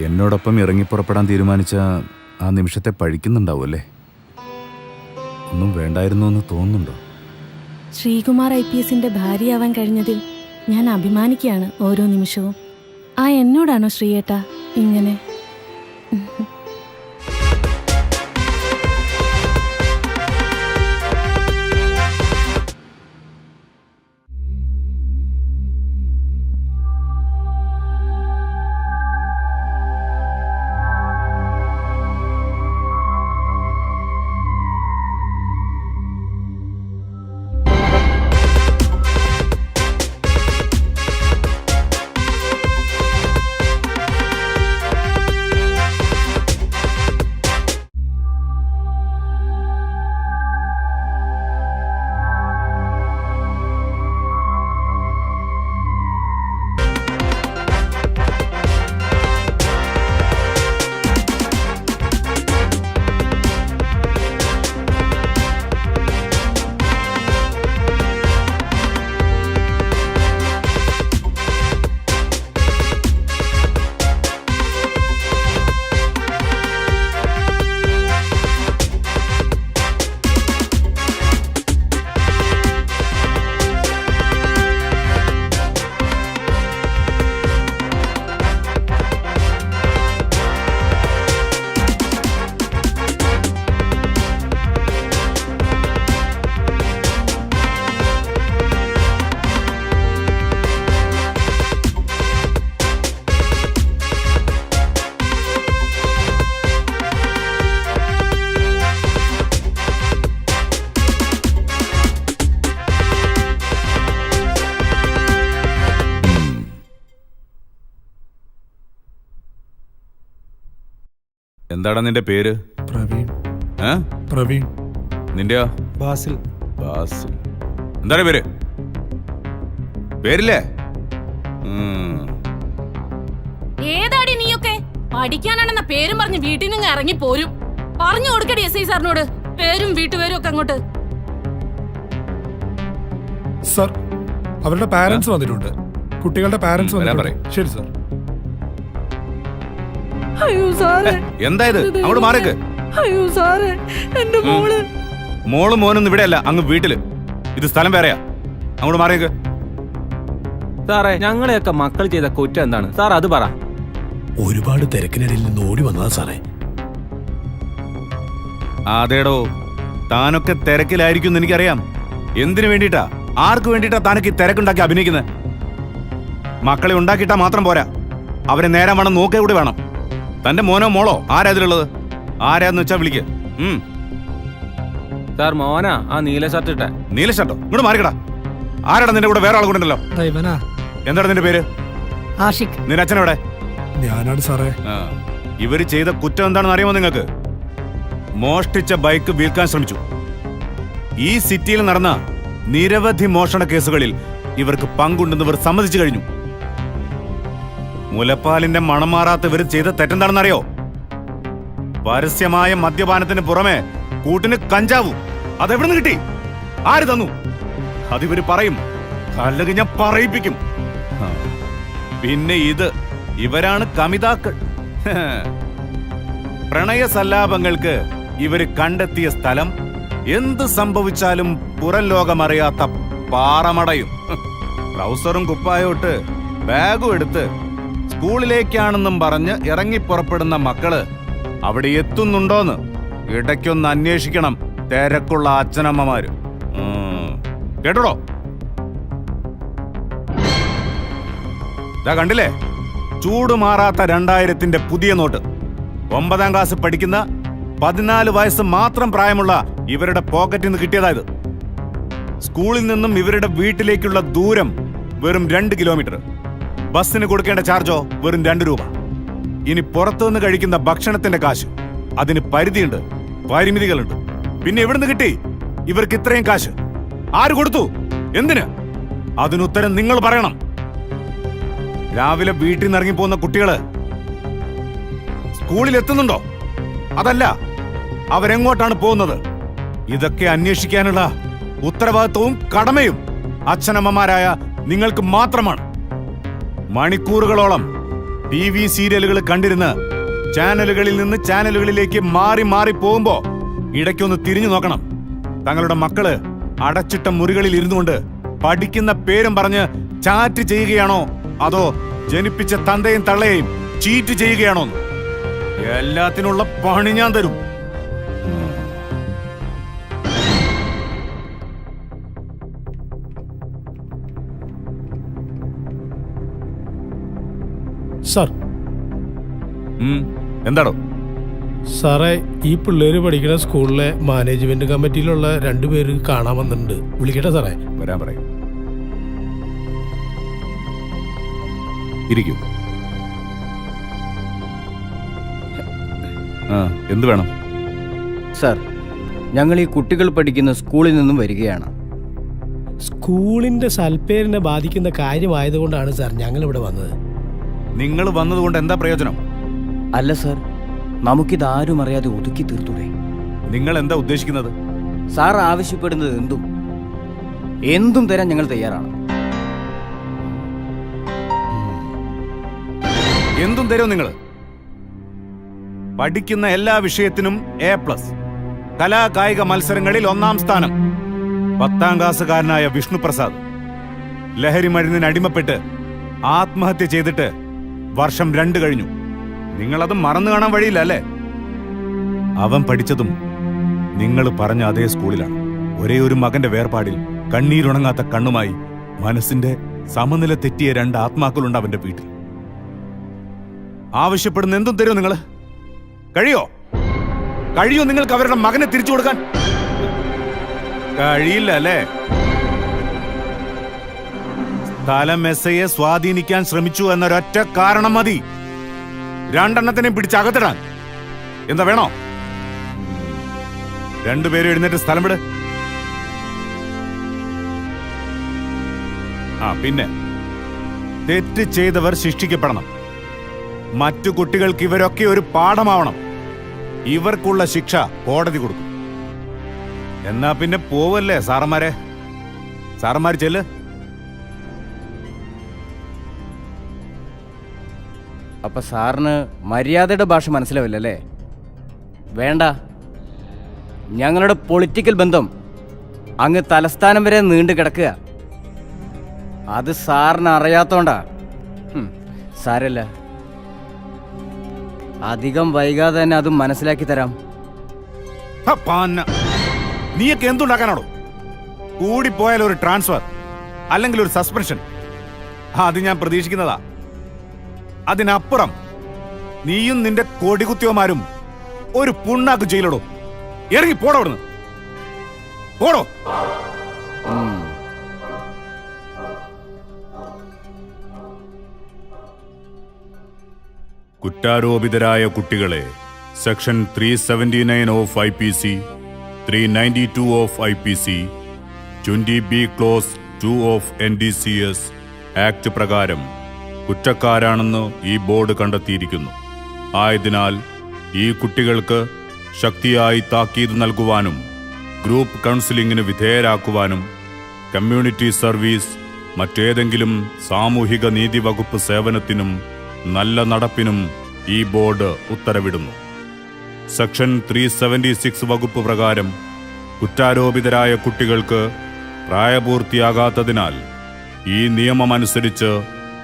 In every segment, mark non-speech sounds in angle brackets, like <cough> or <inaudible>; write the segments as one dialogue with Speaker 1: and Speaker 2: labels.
Speaker 1: എന്നോടൊപ്പം ഇറങ്ങിപ്പുറപ്പെടാൻ തീരുമാനിച്ച ആ നിമിഷത്തെ പഴിക്കുന്നുണ്ടാവും അല്ലേ? ഒന്നും വേണ്ടായിരുന്നു എന്ന് തോന്നുന്നുണ്ടോ?
Speaker 2: ശ്രീകുമാർ ഐ പി എസിന്റെ ഭാര്യയാവാൻ കഴിഞ്ഞതിൽ ഞാൻ അഭിമാനിക്കുകയാണ് ഓരോ നിമിഷവും. ആ എന്നോടാണോ ശ്രീയേട്ട ഇങ്ങനെ
Speaker 1: എന്താടാ നിന്റെ പേര്?
Speaker 3: പ്രവീൺ.
Speaker 1: ഏ?
Speaker 3: പ്രവീൺ.
Speaker 1: നിന്റെ
Speaker 3: ബാസിൽ.
Speaker 1: ബാസിൽ. എന്താണ് പേര്? പേരില്ലേ? ഉം.
Speaker 4: ഏതാടി നീയൊക്കെ? പഠിക്കാനാണെന്ന പേരും പറഞ്ഞ് വീട്ടിൽ നിന്ന് ഇറങ്ങി പോരും. പറഞ്ഞു കൊടുക്കടി എസ് ഐ സാറിനോട്. പേരും വീട്ടുപേരും ഒക്കെ അങ്ങോട്ട്.
Speaker 3: സർ അവരുടെ പാരന്റ്സ് വന്നിട്ടുണ്ട്. കുട്ടികളുടെ പാരന്റ്സ്
Speaker 1: വരാൻ
Speaker 3: വന്നിട്ടുണ്ട്. ശരി സർ.
Speaker 4: അയ്യോ സാറേ.
Speaker 1: എന്താ ഇത്? അങ്ങോട്ട് മാറിക്ക്
Speaker 4: അയ്യോ സാറേ എന്റെ മോൾ.
Speaker 1: മോളും മോനൊന്നും ഇവിടെയല്ല അങ്ങ് വീട്ടിൽ. ഇത് സ്ഥലം വേറെയാ. അങ്ങോട്ട് മാറിയേക്ക്.
Speaker 5: സാറേ ഞങ്ങളെയൊക്കെ മക്കൾ ചെയ്ത കുറ്റം എന്താണ്? സാർ അത് പറ.
Speaker 6: ഒരുപാട് തിരക്കിനിടയിൽ നിന്ന് ഓടി വന്നതാ സാറേ.
Speaker 1: അതേടോ താനൊക്കെ തിരക്കിലായിരിക്കും എന്ന് എനിക്കറിയാം. എന്തിനു വേണ്ടിയിട്ടാ? ആർക്ക് വേണ്ടിയിട്ടാ താനൊക്കെ ഈ തിരക്കുണ്ടാക്കി അഭിനയിക്കുന്നത്? മക്കളെ ഉണ്ടാക്കിയിട്ടാ മാത്രം പോരാ. അവരെ നേരം വേണം നോക്കേ കൂടി വേണം. തന്റെ മോനോ മോളോ? ആരാ ഇതിലുള്ളത് ആരാന്ന് വെച്ചാ വിളിക്ക്. ഉം.
Speaker 5: സാർ മോനാ. ആ നീല ഷർട്ട് ഇട്ട.
Speaker 1: നീല ഷർട്ടോ ഇങ്ങോട്ട് മാറിക്കടാ. ആരാടാ നിന്റെ കൂടെ വേറെ ആൾ കൂടെ
Speaker 3: ഇവനാ
Speaker 1: എന്താണ് നിന്റെ പേര്?
Speaker 4: ആഷിഖ്.
Speaker 1: നിന്റെ അച്ഛനെവിടെ
Speaker 3: ഞാനാണ് സാറേ.
Speaker 1: ആ, ഇവർ ചെയ്ത കുറ്റം എന്താണെന്ന് അറിയാമോ നിങ്ങൾക്ക്? മോഷ്ടിച്ച ബൈക്ക് വിൽക്കാൻ ശ്രമിച്ചു. ഈ സിറ്റിയിൽ നടന്ന നിരവധി മോഷണ കേസുകളിൽ ഇവർക്ക് പങ്കുണ്ടെന്ന് ഇവർ സമ്മതിച്ചു കഴിഞ്ഞു. മുലപ്പാലിന്റെ മണം മാറാത്ത ഇവർ ചെയ്ത തെറ്റെന്താണെന്നറിയോ? പരസ്യമായ മദ്യപാനത്തിന് പുറമെ കൂട്ടിന് കഞ്ചാവും. അതെവിടെ നിന്ന് കിട്ടി? ആര് തന്നു? അതിവര് പറയും അല്ലെങ്കിൽ ഞാൻ പറയിപ്പിക്കും. പിന്നെ ഇത് ഇവരാണ് കമിതാക്കൾ. <laughs> പ്രണയ സല്ലാപങ്ങൾക്ക് ഇവർ കണ്ടെത്തിയ സ്ഥലം എന്ത് സംഭവിച്ചാലും പുറം ലോകമറിയാത്ത പാറമടയും. <laughs> ട്രൗസറും കുപ്പായോട്ട് ബാഗും എടുത്ത് സ്കൂളിലേക്കാണെന്നും പറഞ്ഞ് ഇറങ്ങി പുറപ്പെടുന്ന മക്കൾ അവിടെ എത്തുന്നുണ്ടോന്ന് ഇടയ്ക്കൊന്ന് അന്വേഷിക്കണം. തിരക്കുള്ള അച്ഛനമ്മമാര്. കേട്ടോ ഇതാ കണ്ടില്ലേ? ചൂട് മാറാത്ത രണ്ടായിരത്തിന്റെ പുതിയ നോട്ട്. ഒമ്പതാം ക്ലാസ് പഠിക്കുന്ന പതിനാല് വയസ്സ് മാത്രം പ്രായമുള്ള ഇവരുടെ പോക്കറ്റിൽ നിന്ന് കിട്ടിയതായത് സ്കൂളിൽ നിന്നും ഇവരുടെ വീട്ടിലേക്കുള്ള ദൂരം വെറും രണ്ട് കിലോമീറ്റർ ബസ്സിന് കൊടുക്കേണ്ട ചാർജോ വെറും രണ്ട് രൂപ. ഇനി പുറത്തുനിന്ന് കഴിക്കുന്ന ഭക്ഷണത്തിന്റെ കാശ്. അതിന് പരിധിയുണ്ട് പരിമിതികളുണ്ട്. പിന്നെ എവിടുന്ന് കിട്ടി? ഇവർക്ക് ഇത്രയും കാശ്. ആര് കൊടുത്തു? എന്തിന്? അതിനുത്തരം നിങ്ങൾ പറയണം. രാവിലെ വീട്ടിൽ നിന്ന് ഇറങ്ങി പോകുന്ന കുട്ടികൾ സ്കൂളിൽ എത്തുന്നുണ്ടോ? അതല്ല അവരെങ്ങോട്ടാണ് പോകുന്നത്? ഇതൊക്കെ അന്വേഷിക്കാനുള്ള ഉത്തരവാദിത്വവും കടമയും അച്ഛനമ്മമാരായ നിങ്ങൾക്ക് മാത്രമാണ്. മണിക്കൂറുകളോളം ടി വി സീരിയലുകൾ കണ്ടിരുന്ന് ചാനലുകളിൽ നിന്ന് ചാനലുകളിലേക്ക് മാറി മാറി പോകുമ്പോ ഇടയ്ക്കൊന്ന് തിരിഞ്ഞു നോക്കണം. തങ്ങളുടെ മക്കൾ അടച്ചിട്ട മുറികളിൽ ഇരുന്നുകൊണ്ട് പഠിക്കുന്ന പേരും പറഞ്ഞ് ചാറ്റ് ചെയ്യുകയാണോ? അതോ ജനിപ്പിച്ച തന്തയും തള്ളയെയും ചീറ്റ് ചെയ്യുകയാണോ എല്ലാത്തിനുള്ള പണി ഞാൻ തരും. ഉം, എന്താടോ?
Speaker 6: സാറേ ഈ പിള്ളേര് പഠിക്കുന്ന സ്കൂളിലെ മാനേജ്മെന്റ് കമ്മിറ്റിയിലുള്ള രണ്ടുപേര് കാണാൻ വന്നിട്ടുണ്ട്. വിളിക്കട്ടെ സാറേ?
Speaker 1: വരാൻ പറയും. ഇരിക്കും. ആ എന്ത് വേണം?
Speaker 7: സാർ ഞങ്ങൾ ഈ കുട്ടികൾ പഠിക്കുന്ന സ്കൂളിൽ നിന്നും വരികയാണ്.
Speaker 6: സ്കൂളിന്റെ സൽപ്പേരിനെ ബാധിക്കുന്ന കാര്യമായതുകൊണ്ടാണ് സാർ ഞങ്ങൾ ഇവിടെ വന്നത്.
Speaker 1: നിങ്ങൾ വന്നതുകൊണ്ട് എന്താ പ്രയോജനം?
Speaker 7: അല്ല സർ. നമുക്കിതാരും അറിയാതെ ഒതുക്കി തീർത്തൂടെ?
Speaker 1: നിങ്ങൾ എന്താ ഉദ്ദേശിക്കുന്നത്?
Speaker 7: സാർ ആവശ്യപ്പെടുന്നത് എന്തും. എന്തും തരാൻ ഞങ്ങൾ തയ്യാറാണ്.
Speaker 1: എന്തും തരും നിങ്ങൾ. പഠിക്കുന്ന എല്ലാ വിഷയത്തിനും എ പ്ലസ് കലാ കായിക മത്സരങ്ങളിൽ ഒന്നാം സ്ഥാനം. പത്താം ക്ലാസ്സുകാരനായ വിഷ്ണു പ്രസാദ്. ലഹരി മരുന്നിന് അടിമപ്പെട്ട് ആത്മഹത്യ ചെയ്തിട്ട് വർഷം രണ്ട് കഴിഞ്ഞു. നിങ്ങളത് മറന്നു കാണാൻ വഴിയില്ല അല്ലേ? അവൻ പഠിച്ചതും നിങ്ങൾ പറഞ്ഞ അതേ സ്കൂളിലാണ്. ഒരേ ഒരു മകന്റെ വേർപാടിൽ കണ്ണീരുണങ്ങാത്ത കണ്ണുമായി മനസ്സിന്റെ സമനില തെറ്റിയ രണ്ട് ആത്മാക്കളുണ്ട് അവന്റെ വീട്ടിൽ. ആവശ്യപ്പെടുന്ന എന്തും തരുമോ നിങ്ങൾ കഴിയോ? കഴിയോ നിങ്ങൾക്ക് അവരുടെ മകനെ തിരിച്ചു കൊടുക്കാൻ? കഴിയില്ല അല്ലേ? സ്ഥലം എസ് ഐയെ സ്വാധീനിക്കാൻ ശ്രമിച്ചു എന്നൊരൊറ്റ കാരണം മതി. രണ്ടെണ്ണത്തിനെ പിടിച്ച് അകത്തിടാൻ. എന്താ വേണോ? രണ്ടുപേരും എഴുന്നേറ്റ് സ്ഥലം വിട്. ആ പിന്നെ. തെറ്റ് ചെയ്തവർ ശിക്ഷിക്കപ്പെടണം. മറ്റു കുട്ടികൾക്ക് ഇവരൊക്കെ ഒരു പാഠമാവണം. ഇവർക്കുള്ള ശിക്ഷ കോടതി കൊടുക്കും. എന്നാ പിന്നെ പോവല്ലേ സാറന്മാരെ? സാറന്മാർ ചെല്ല്.
Speaker 7: അപ്പൊ സാറിന് മര്യാദയുടെ ഭാഷ മനസ്സിലാവില്ലല്ലേ? വേണ്ട. ഞങ്ങളുടെ പൊളിറ്റിക്കൽ ബന്ധം അങ്ങ് തലസ്ഥാനം വരെ നീണ്ടു കിടക്കുക. അത് സാറിന് അറിയാത്തോണ്ടാ. സാരല്ല. അധികം വൈകാതെ തന്നെ അത് മനസ്സിലാക്കി തരാം.
Speaker 1: നീയൊക്കെ എന്തുണ്ടാക്കാനാണോ? കൂടിപ്പോയാൽ ഒരു ട്രാൻസ്ഫർ അല്ലെങ്കിൽ ഒരു സസ്പെൻഷൻ. അത് ഞാൻ പ്രതീക്ഷിക്കുന്നതാ. അതിനപ്പുറം നീയും നിന്റെ കൊടികുത്തിയോമാരും ഒരു പുണ്ണാക്ക് ജയിലിടോ ഇറങ്ങി പോടോ അവിടുന്ന്. പോടോ. കുറ്റാരോപിതരായ കുട്ടികളെ section three seventy nine of I P C three ninety two of I P C twenty B clause two of N D C S act പ്രകാരം കുറ്റക്കാരാണെന്ന് ഈ ബോർഡ് കണ്ടെത്തിയിരിക്കുന്നു. ആയതിനാൽ ഈ കുട്ടികൾക്ക് ശക്തിയായി താക്കീത് നൽകുവാനും ഗ്രൂപ്പ് കൗൺസിലിംഗിന് വിധേയരാക്കുവാനും കമ്മ്യൂണിറ്റി സർവീസ് മറ്റേതെങ്കിലും സാമൂഹിക നീതി വകുപ്പ് സേവനത്തിനും നല്ല നടപ്പിനും ഈ ബോർഡ് ഉത്തരവിടുന്നു. സെക്ഷൻ ത്രീ സെവന്റി സിക്സ് വകുപ്പ് പ്രകാരം കുറ്റാരോപിതരായ കുട്ടികൾക്ക് പ്രായപൂർത്തിയാകാത്തതിനാൽ ഈ നിയമമനുസരിച്ച്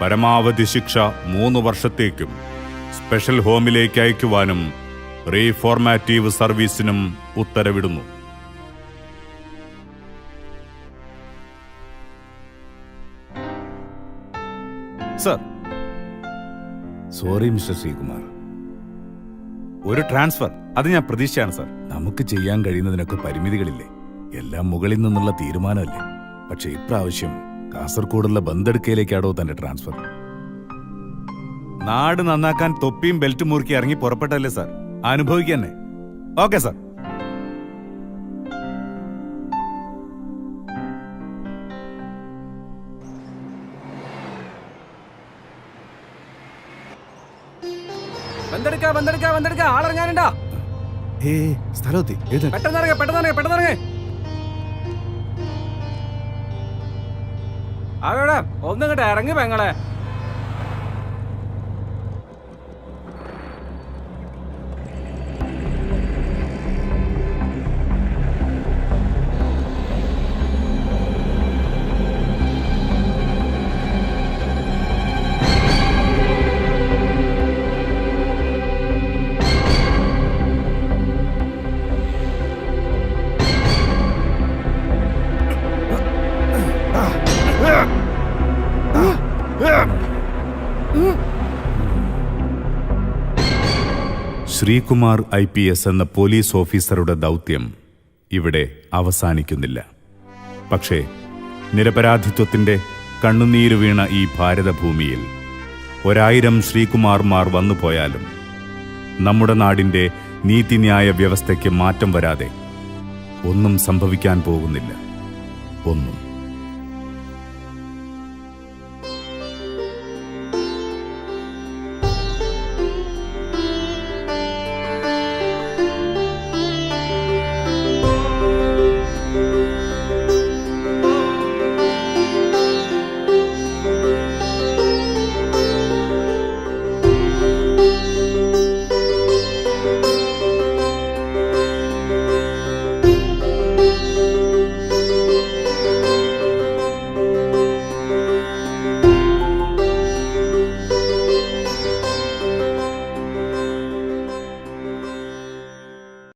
Speaker 1: പരമാവധി ശിക്ഷ മൂന്ന് വർഷത്തേക്കും സ്പെഷ്യൽ ഹോമിലേക്ക് അയക്കുവാനും റീഫോർമാറ്റീവ് സർവീസിനും ഉത്തരവിടുന്നു. സർ. Sorry mister Sreekumar. ഒരു ട്രാൻസ്ഫർ. അത് ഞാൻ പ്രതീക്ഷയാണ് സർ. നമുക്ക് ചെയ്യാൻ കഴിയുന്നതിനൊക്കെ പരിമിതികളില്ലേ? എല്ലാം മുകളിൽ നിന്നുള്ള തീരുമാനമല്ലേ? പക്ഷെ ഇപ്രാവശ്യം കാസർഗോഡുള്ള ബന്തെടുക്കയിലേക്കാടോ തന്റെ ട്രാൻസ്ഫർ നാട് നന്നാക്കാൻ തൊപ്പിയും ബെൽറ്റും മുറുക്കി ഇറങ്ങി പുറപ്പെട്ടല്ലേ സാർ? അനുഭവിക്കന്നെ ഓക്കെ സാർ.
Speaker 5: ബന്തെടുക്ക ബന്തെടുക്ക ബന്തെടുക്ക. ആളിറങ്ങാനുണ്ടാ?
Speaker 1: ഏ സ്ഥലത്തി
Speaker 5: പെട്ടെന്ന് ഇറങ്ങ പെട്ടെന്ന് അവിടെ ഒന്നും ഇങ്ങോട്ട് ഇറങ്ങി പെങ്ങളെ.
Speaker 1: ശ്രീകുമാർ ഐ പി എസ് എന്ന പോലീസ് ഓഫീസറുടെ ദൗത്യം ഇവിടെ അവസാനിക്കുന്നില്ല. പക്ഷേ നിരപരാധിത്വത്തിന്റെ കണ്ണുനീര് വീണ ഈ ഭാരതഭൂമിയിൽ ഒരായിരം ശ്രീകുമാർമാർ വന്നുപോയാലും നമ്മുടെ നാടിന്റെ നീതിന്യായ വ്യവസ്ഥയ്ക്ക് മാറ്റം വരാതെ ഒന്നും സംഭവിക്കാൻ പോകുന്നില്ല. ഒന്നും.